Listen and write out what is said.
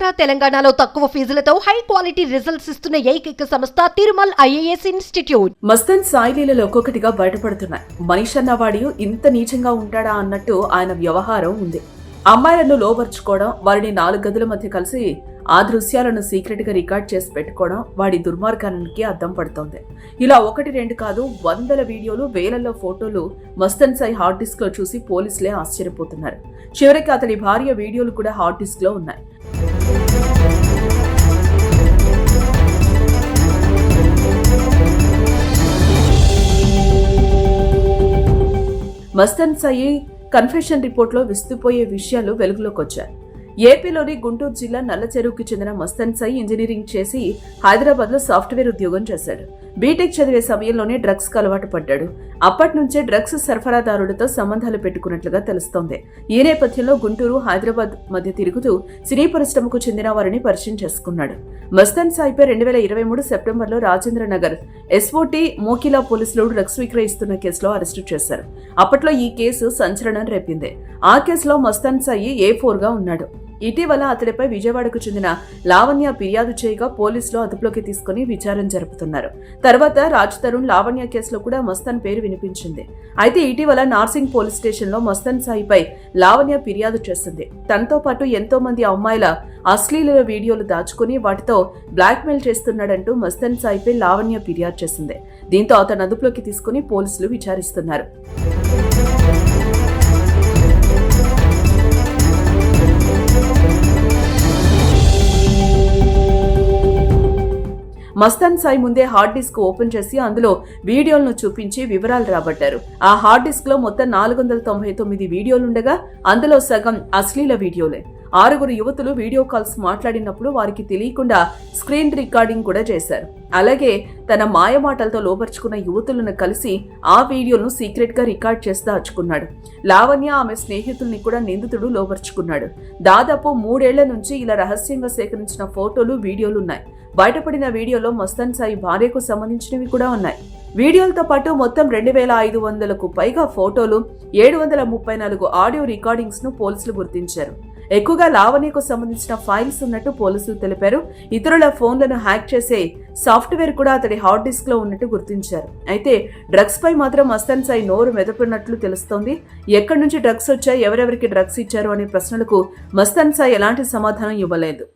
ఆంధ్ర తెలంగాణలో తక్కువ ఫీజులతో high quality results ఇస్తున్న ఏకైక సంస్థ తిరుమల్ ఐఏఎస్ ఇన్స్టిట్యూట్. మస్తన్ సాయిలీలలో ఒక్కొక్కటిగా బయటపడుతున్నాయి. మనీష్ అన్నవాడు ఇంత నీచంగా ఉంటాడా అన్నట్టు ఆయన వ్యవహారం ఉంది. అమ్మాయిలను లోపరుచుకోవడం వారిని నాలుగు గదుల మధ్య కలిసి ఆ దృశ్యాలను సీక్రెట్గా రికార్డ్ చేసి పెట్టుకోవడం వాడి దుర్మార్గానికి అద్దం పడుతోంది. ఇలా ఒకటి రెండు కాదు వందల వీడియోలు వేలల్లో ఫోటోలు మస్తన్ సాయి హార్డ్ డిస్క్లో చూసి పోలీసులే ఆశ్చర్యపోతున్నారు. చివరికి అతని భార్య వీడియోలు కూడా హార్డ్ డిస్క్లో ఉన్నాయి. మస్తన్ సయ్యి కన్ఫెషన్ రిపోర్ట్లో విస్తుపోయే విషయాలు వెలుగులోకి వచ్చాయి ఏపీలోని గుంటూరు జిల్లా నల్లచెరువుకి చెందిన మస్తన్ సాయి ఇంజనీరింగ్ చేసి హైదరాబాద్లో సాఫ్ట్వేర్ ఉద్యోగం చేశాడు. బీటెక్ చదివే సమయంలోనే డ్రగ్స్కు అలవాటు పడ్డాడు. అప్పటి నుంచే డ్రగ్స్ సరఫరాదారులతో సంబంధాలు పెట్టుకున్నట్లుగా తెలుస్తోంది. ఈ నేపథ్యంలో గుంటూరు హైదరాబాద్ మధ్య తిరుగుతూ సినీ పరిశ్రమకు చెందిన వారిని పరిచయం చేసుకున్నాడు. మస్తాన్ సాయిపై రెండు వేల ఇరవై మూడు సెప్టెంబర్లో రాజేంద్ర నగర్ ఎస్ఓటీ మోకిలా పోలీసులు డ్రగ్స్ విక్రయిస్తున్న కేసులో అరెస్టు చేశారు. అప్పట్లో ఈ కేసు సంచలనం రేపింది. ఆ కేసులో మస్తాన్ సాయి ఏ ఫోర్గా ఉన్నాడు. ఇటీవల అతడిపై విజయవాడకు చెందిన లావణ్య ఫిర్యాదు చేయగా పోలీసులు అదుపులోకి తీసుకుని విచారణ జరుపుతున్నారు. తర్వాత రాజ్ తరుణ్ లావణ్య కేసులో కూడా మస్తాన్ పేరు వినిపించింది. అయితే ఇటీవల నార్సింగ్ పోలీస్ స్టేషన్లో మస్తాన్ సాయిపై లావణ్య ఫిర్యాదు చేసింది తనతో పాటు ఎంతో మంది అమ్మాయిల అశ్లీల వీడియోలు దాచుకుని వాటితో బ్లాక్మెయిల్ చేస్తున్నాడంటూ మస్తాన్ సాయిపై లావణ్య ఫిర్యాదు చేసింది. దీంతో అతను అదుపులోకి తీసుకుని పోలీసులు విచారిస్తున్నారు. మస్తాన్ సాయి ముందే హార్డ్ డిస్క్ ఓపెన్ చేసి అందులో వీడియోలను చూపించి వివరాలు రాబట్టారు. ఆ హార్డ్ డిస్క్లో మొత్తం నాలుగు వందల తొంభై తొమ్మిది వీడియోలుండగా అందులో సగం అశ్లీల వీడియోలే. ఆరుగురు యువతులు వీడియో కాల్స్ మాట్లాడినప్పుడు వారికి తెలియకుండా స్క్రీన్ రికార్డింగ్ కూడా చేశారు. అలాగే తన మాయమాటలతో లోపరుచుకున్న యువతులను కలిసి ఆ వీడియోను సీక్రెట్గా రికార్డ్ చేసి దాచుకున్నాడు. లావణ్య ఆమె స్నేహితుల్ని కూడా నిందితుడు లోపరుచుకున్నాడు దాదాపు మూడేళ్ళ నుంచి ఇలా రహస్యంగా సేకరించిన ఫోటోలు వీడియోలున్నాయి. బయటపడిన వీడియోలో మస్తాన్ సాయి భార్యకు సంబంధించినవి కూడా ఉన్నాయి. వీడియోలతో పాటు మొత్తం రెండు వేల ఐదు వందలకు పైగా ఫోటోలు ఏడు వందల ముప్పై నాలుగు ఆడియో రికార్డింగ్స్ను పోలీసులు గుర్తించారు. ఎక్కువగా లావణ్యకు సంబంధించిన ఫైల్స్ ఉన్నట్టు పోలీసులు తెలిపారు. ఇతరుల ఫోన్లను హ్యాక్ చేసే సాఫ్ట్వేర్ కూడా అతడి హార్డ్ డిస్క్లో ఉన్నట్టు గుర్తించారు. అయితే డ్రగ్స్ పై మాత్రం మస్తాన్ సాయి నోరు మెదపినట్లు తెలుస్తోంది. ఎక్కడి నుంచి డ్రగ్స్ వచ్చాయి ఎవరెవరికి డ్రగ్స్ ఇచ్చారు అనే ప్రశ్నలకు మస్తాన్ సాయి ఎలాంటి సమాధానం ఇవ్వలేదు.